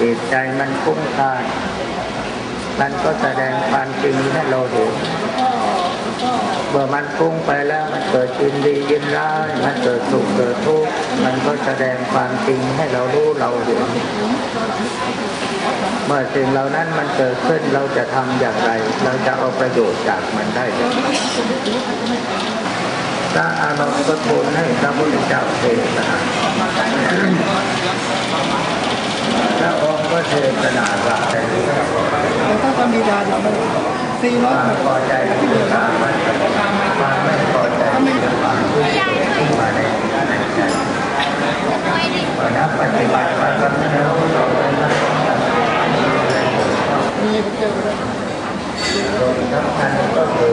จิตใจมันฟุ้งซ่านมันก็แสดงความจริงให้เราเห็นเมื่อมันฟุ้งไปแล้วมันเกิดยินดียินร้ายมันเกิดสุขเกิดทุกข์มันก็แสดงความจริงให้เรารู้เราเห็นเมื่อสิ่งเหล่านั้นมันเกิดขึ้นเราจะทำอย่างไร เราจะเอาประโยชน์จากมันได้อย่างไรพระอานนท์ก็ทูลให้พระพุทธเจ้าเทศนาพระ องค์ก็เทศนาว่าแต่แต่ถ้าทำดีดาอย่างไรสี่ร้อควายพอใจที่ตามมันความไม่พอใจที่จะความรู้สึกขึ้นมาในในใจเพราะนักปฏิบัติมาก็ไม่รู้ต่อไปนมีเจอแล้วโดยสำคัญก็คือ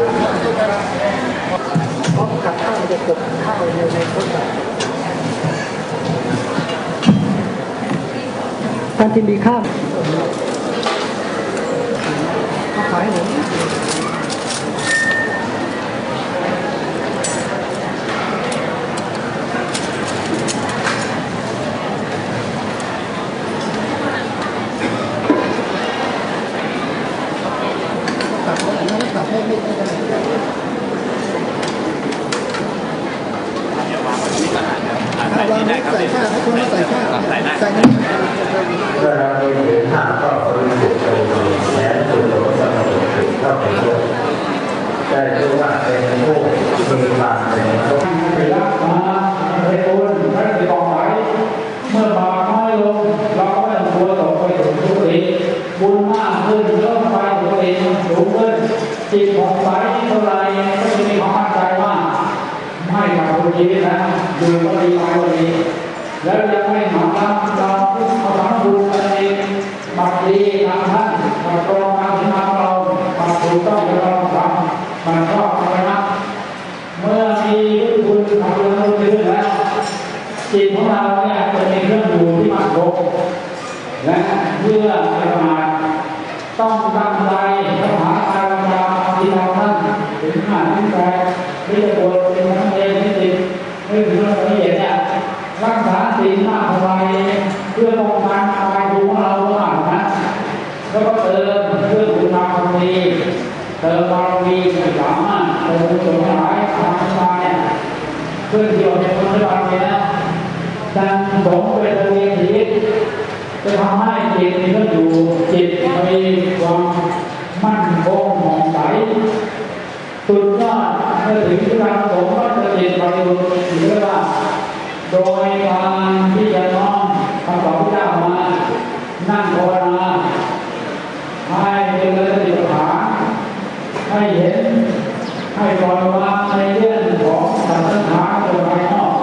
พราะกับข้าวจะกบข้าวในในต้นแการกินมีข้าวเขาขายให้ผมตัดอันนั้นตัดให้ไม่ได้วางใส่ข้าวให้คนมาใส่ข้าวใส่น้ำ เมื่อเรามีศีลห้าก็บริสุทธิ์ใจดีและสุดโต่งสงบสุขเข้าไปด้วยได้รู้ว่าเป็นผู้ มีความเป็นผู้ไปรักษาในบุญไม่ติดต่อไปเมื่อบาปน้อยลงเราก็ไม่ต้องกลัวต่อไปถึงทุกทีบุญมากขึ้นเริ่มไปตัวเองสูงขึ้นจิตของใสเท่าไรก็จะมีความมั่นใจว่าไม่ขาดทุนชีวิตนะอยู่ก็ดีไปก็ดีแล้วยังไม่หมาล้ำเรา ต้องตั้งใจต้องหาอารมณ์ที่เราท่านถึงห้าถึงแปดที่จะบวชเป็นทั้งเองที่ติดไม่ถึงเรื่องนี้เนี่ยรักษาศีลมากเท่าไรเพื่อป้องกันอบายภูมิของเรามากนะแล้วก็เติมเพื่อคุณงามความดีเติมบารมีสามารถเติมบุญหายทางสายเพื่อที่เราจะพ้นบารมีแล้วดังสงเป็นตัวเองชีวิตจะทำให้จิตมีก็อยู่จิตมีความมั่นคงหมองใสสุดยอดเมื่อถึงการสงก็จะจิตบริบูรณ์ถือว่า โดยการที่จะน้อมคำสอนพระเจ้ามานั่งภาวนาให้เป็นระดับฐานให้เห็นให้ปล่อยวางในเรื่องของสังขารตัวภายนอก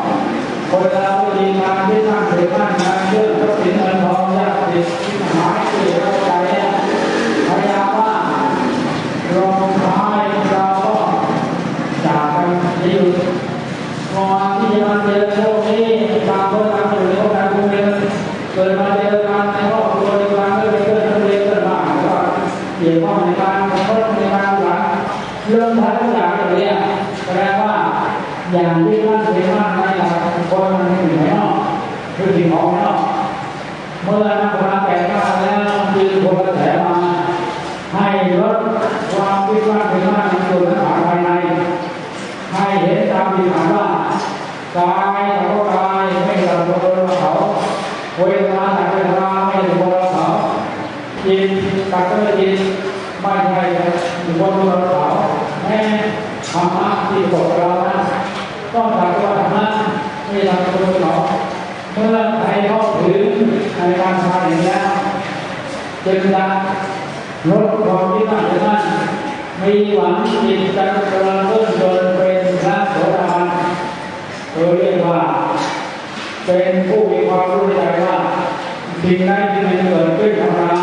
คนเราดีงานที่ตั้งถือมั่นงานเรื่องทรัพย์สินเงินทองยากติดหายที่เราใจพยายามว่ารองท้ายเราก็จากกันที่อยู่ก่อนที่จะมาเจอ เรื่องทั้งอย่างอย่างนี้แสดงว่าอย่างที่ท่านเห็นว่าในหลักคนมันอยู่ไหนเนาะคือสิ่งของนาะเมื่อนักพนันแก่กล้าแล้วยืนคนกระแสมาให้ลดความวิพากษ์วิจารณ์ในตัวนักข่าวภายใน ให้เห็นตามที่ถามว่ากายกับกายไม่ใช่ตัวเขาเวทนาแต่เวทนาไม่ใช่ตัวเขาจิตกับตัวจิตไม่ใช่ตัวเขา ที่บอกเรานะต้องตัดว่าธรรมะไม่ใช่ตัวเขาเมื่อใครเข้าถึงในการทำอย่างนี้จึงจะลดความวิตกวิจารณ์มีหวังจิตจะเจริญรุ่งเรืองเป็นพระโสดาบันโดยเรียกว่า เป็นผู้มีความรู้ใจว่าสิ่งใดที่มันเกิดขึ้นธรรมดา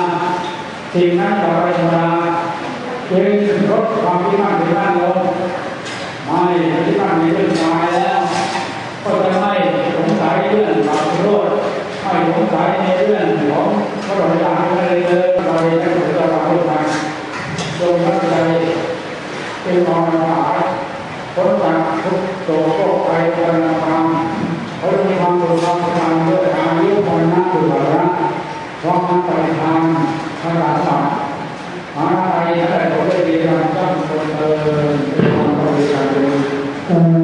สิ่งนั้นจะไปธรรมดาจึงลดความพิพากษ์ในบ้นลง ไม่พิพากษ์ในเรื่องกายแล้ว ก็จะไม่สงสัยเรื่องบาปโทษไม่สงสัยในเรื่องของพระราชาเลยเลยเราจะถือเราเราทางจงรักใจเป็นมรณะพ้นจากทุกโศกโรคภัยกันธรรมพ้นมีความสุขความสบายด้วยอายุวันนะสุขภาพความปฏิทานพระราชาหาไท ย